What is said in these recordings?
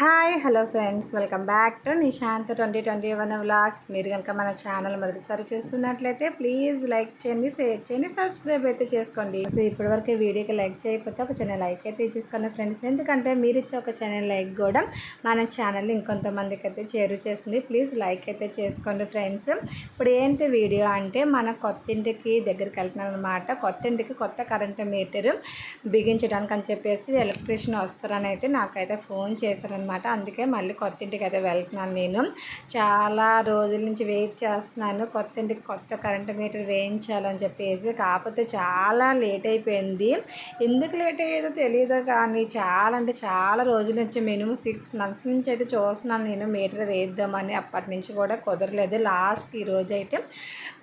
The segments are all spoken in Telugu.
Hi hello friends. Welcome back to Nishant twenty twenty one vlogs. మీరు కనుక మన ఛానల్ మొదటిసారి చూస్తున్నట్లయితే ప్లీజ్ లైక్ చేయండి షేర్ చేయండి సబ్స్క్రైబ్ అయితే చేసుకోండి. సో ఇప్పటివరకు వీడియోకి లైక్ చేయకపోతే ఒక చిన్న లైక్ అయితే ఇచ్చేసుకోండి ఫ్రెండ్స్. ఎందుకంటే మీరు ఇచ్చే ఒక చిన్న లైక్ కూడా మన ఛానల్ ఇంకొంతమందికి అయితే చేరు చేస్తుంది. ప్లీజ్ లైక్ అయితే చేసుకోండి ఫ్రెండ్స్. ఇప్పుడు ఏంటి వీడియో అంటే మన కొత్త ఇంటికి దగ్గరికి వెళ్తున్నాం అనమాట కొత్త ఇంటికి కొత్త కరెంట్ మీటర్ బిగించడానికి అని చెప్పేసి ఎలక్ట్రీషియన్ వస్తారని అయితే నాకైతే ఫోన్ చేశారనమాట అనమాట అందుకే మళ్ళీ కొత్త ఇంటికి అయితే వెళ్తున్నాను నేను. చాలా రోజుల నుంచి వెయిట్ చేస్తున్నాను. కొత్త ఇంటికి కొత్త కరెంట్ మీటర్ వేయించాలని చెప్పేసి. కాకపోతే చాలా లేట్ అయిపోయింది. ఎందుకు లేట్ అయ్యేదో తెలియదు కానీ చాలా అంటే చాలా రోజుల నుంచి మినిమం సిక్స్ మంత్స్ నుంచి అయితే చూస్తున్నాను నేను మీటర్ వేయిద్దామని. అప్పటి నుంచి కూడా కుదరలేదు. లాస్ట్ ఈ రోజు అయితే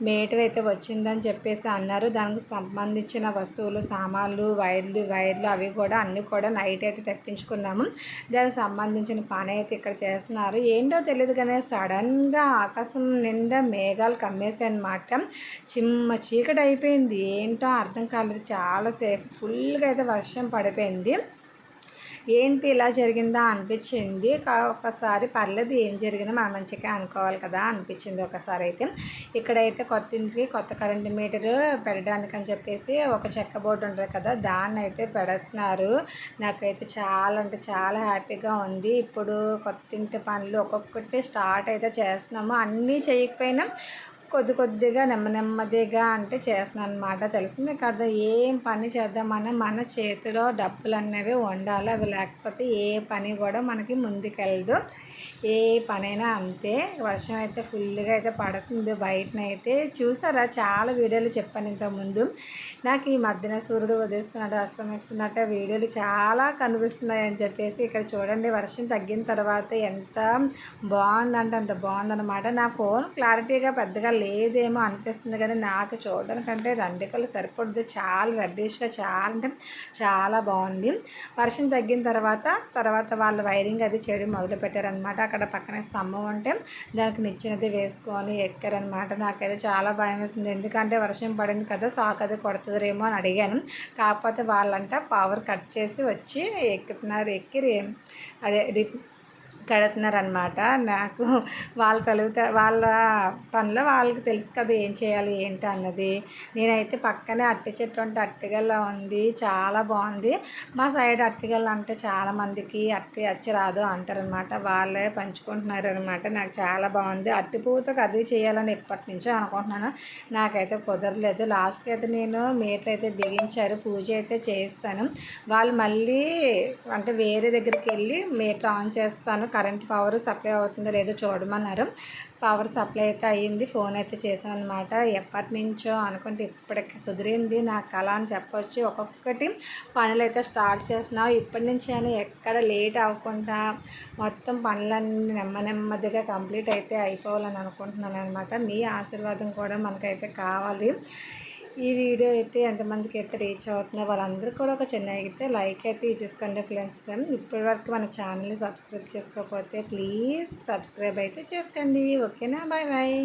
మీటర్ అయితే వచ్చిందని చెప్పేసి అన్నారు. దానికి సంబంధించిన వస్తువులు సామాన్లు వైర్లు వైర్లు అవి కూడా అన్నీ కూడా నైట్ అయితే తెప్పించుకున్నాము. దానికి సంబంధించి సంబంధించిన పని అయితే ఇక్కడ చేస్తున్నారు. ఏంటో తెలియదు కానీ సడన్గా ఆకాశం నిండా మేఘాలు కమ్మేసాయి అనమాట చిమ్మ చీకటి అయిపోయింది ఏంటో అర్థం కాలేదు. చాలా సేఫ్ ఫుల్గా అయితే వర్షం పడిపోయింది. ఏంటి ఇలా జరిగిందా అనిపించింది. ఒకసారి పర్లేదు ఏం జరిగినా మన మంచిగా అనుకోవాలి కదా అనిపించింది ఒకసారి అయితే. ఇక్కడైతే కొత్త ఇంటికి కొత్త కరెంట్ మీటర్ పెట్టడానికి అని చెప్పేసి ఒక చెక్క బోర్డు ఉంటుంది కదా దాన్ని అయితే పెడుతున్నారు. నాకైతే చాలా అంటే చాలా హ్యాపీగా ఉంది. ఇప్పుడు కొత్త ఇంటి పనులు ఒక్కొక్కటి స్టార్ట్ అయితే చేస్తున్నాము. అన్నీ చేయకపోయినా కొద్ది కొద్దిగా నెమ్మ నెమ్మదిగా అంటే చేస్తున్నాను అనమాట తెలిసిందే కదా ఏం పని చేద్దామన్నా మన చేతిలో డబ్బులు అనేవి ఉండాలి. అవి లేకపోతే ఏ పని కూడా మనకి ముందుకెళ్ళదు. ఏ పనైనా అంతే. వర్షం అయితే ఫుల్గా అయితే పడుతుంది బయటనైతే. చూసారా చాలా వీడియోలు చెప్పాను ఇంతకుముందు నాకు ఈ మధ్యన సూర్యుడు ఉదయిస్తున్నట్టు అస్తమిస్తున్నట్టు వీడియోలు చాలా కనిపిస్తున్నాయి అని చెప్పేసి ఇక్కడ చూడండి. వర్షం తగ్గిన తర్వాత ఎంత బాగుందంటే అంత బాగుందన్నమాట. నా ఫోన్ క్లారిటీగా పెద్దగా లేదేమో అనిపిస్తుంది కానీ నాకు చూడడానికంటే రెండికలు సరిపడుద్ది చాలా రెడ్డిష్గా చాలా అంటే చాలా బాగుంది. వర్షం తగ్గిన తర్వాత తర్వాత వాళ్ళు వైరింగ్ అది చేయడం మొదలు పెట్టారనమాట అక్కడ పక్కనే స్తంభం ఉంటే దానికి నిచ్చినది వేసుకొని ఎక్కారనమాట నాకైతే చాలా భయం వేసింది. ఎందుకంటే వర్షం పడింది కదా సాక్ అది కొడుతుందేమో అని అడిగాను. కాకపోతే వాళ్ళంట పవర్ కట్ చేసి వచ్చి ఎక్కుతున్నారు ఎక్కి అదే కడుతున్నారు అనమాట నాకు వాళ్ళ తలుగుతా వాళ్ళ పనిలో వాళ్ళకి తెలుసు కదా ఏం చేయాలి ఏంటి అన్నది. నేనైతే పక్కనే అట్టి చెట్టు అంటే అట్టిగల్ల ఉంది చాలా బాగుంది. మా సైడ్ అట్టిగల్ల అంటే చాలామందికి అట్టి అచ్చి రాదు అంటారనమాట వాళ్ళే పంచుకుంటున్నారు అనమాట నాకు చాలా బాగుంది. అట్టి పువ్వుతో కర్రీ చేయాలని ఎప్పటి నుంచో అనుకుంటున్నాను. నాకైతే కుదరలేదు. లాస్ట్కి అయితే నేను మీటర్ అయితే బిగించారు పూజ అయితే చేస్తాను. వాళ్ళు మళ్ళీ అంటే వేరే దగ్గరికి వెళ్ళి మీటర్ ఆన్ చేస్తాను. కరెంట్ పవర్ సప్లై అవుతుందో లేదో చూడమన్నారు. పవర్ సప్లై అయితే అయ్యింది ఫోన్ అయితే చేశాను అనమాట ఎప్పటి నుంచో అనుకుంటే ఇప్పటికి కుదిరింది నా కళ అని చెప్పొచ్చు. ఒక్కొక్కటి పనులు అయితే స్టార్ట్ చేస్తున్నావు. ఇప్పటి నుంచి అని ఎక్కడ లేట్ అవ్వకుండా మొత్తం పనులన్నీ నెమ్మ నెమ్మదిగా కంప్లీట్ అయితే అయిపోవాలని అనుకుంటున్నాను అనమాట మీ ఆశీర్వాదం కూడా మనకైతే కావాలి. ఈ వీడియో అయితే ఎంతమందికి అయితే రీచ్ అవుతుందో వాళ్ళందరూ కూడా ఒక చిన్న అయితే లైక్ అయితే ఇచ్చేసుకోండి ఫ్రెండ్స్ ఇప్పటి వరకు మన ఛానల్ని సబ్స్క్రైబ్ చేసుకోకపోతే ప్లీజ్ సబ్స్క్రైబ్ అయితే చేసుకోండి. ఓకేనా? Bye bye